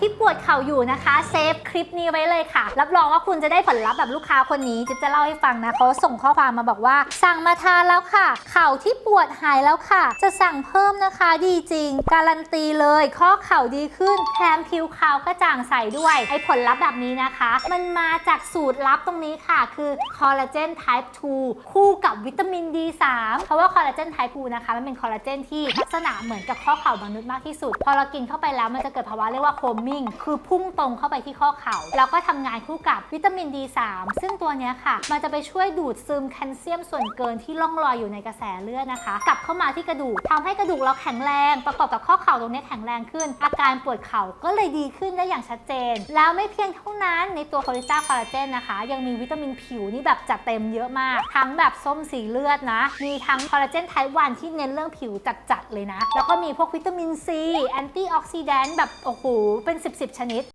ที่ปวดเข่าอยู่นะคะเซฟคลิปนี้ไว้เลยค่ะ รับรองว่าคุณจะได้ผลลัพธ์แบบลูกค้าคนนี้จิ๊บจะเล่าให้ฟังนะเขาส่งข้อความมาบอกว่า สั่งมาทานแล้วค่ะ เข่าที่ปวดหายแล้วค่ะ จะสั่งเพิ่มนะคะดีจริง การันตีเลย ข้อเข่าดีขึ้นแถมผิวขาวกระจ่างใสด้วยไอ้ผลลัพธ์แบบนี้นะคะ มันมาจากสูตรลับตรงนี้ค่ะ คือคอลลาเจน type 2 คู่กับวิตามิน D3 เพราะว่าคอลลาเจน type 2นะคะมันเป็นคอลลาเจนที่ลักษณะเหมือนกับข้อเข่ามนุษย์มากที่สุด พอเรากินเข้าไปแล้วมันจะเกิดภาวะเรียกว่าโคมมิ่งคือพุ่งตรงเข้าไปที่ข้อเข่า แล้วก็ทำงานคู่กับวิตามิน D3 ซึ่งตัวนี้ค่ะ มันจะไปช่วยดูดซึมแคลเซียมส่วนเกินที่ล่องลอยอยู่ในกระแสเลือดนะคะ กลับเข้ามาที่กระดูกทำให้กระดูกเราแข็งแรง ประกอบกับข้อเข่าตรงนี้แข็งแรงขึ้น อาการปวดเข่าก็เลยดีขึ้นได้อย่างชัดเจน แล้วไม่เพียงเท่านั้นในตัวโคลิจ้าคอลลาเจนนะคะ ยังมีวิตามินผิวนี่แบบจัดเต็มเยอะมาก ทั้งแบบส้มสีเลือดนะ มีทั้งคอลลาเจนไทป์วันที่เน้นเรื่องผิวจัดๆเลยนะ แล้วก็มีพวกวิตามินซีแอนตี้ออกซิแดนต์แบบโอ้โหเป็น 10ๆชนิด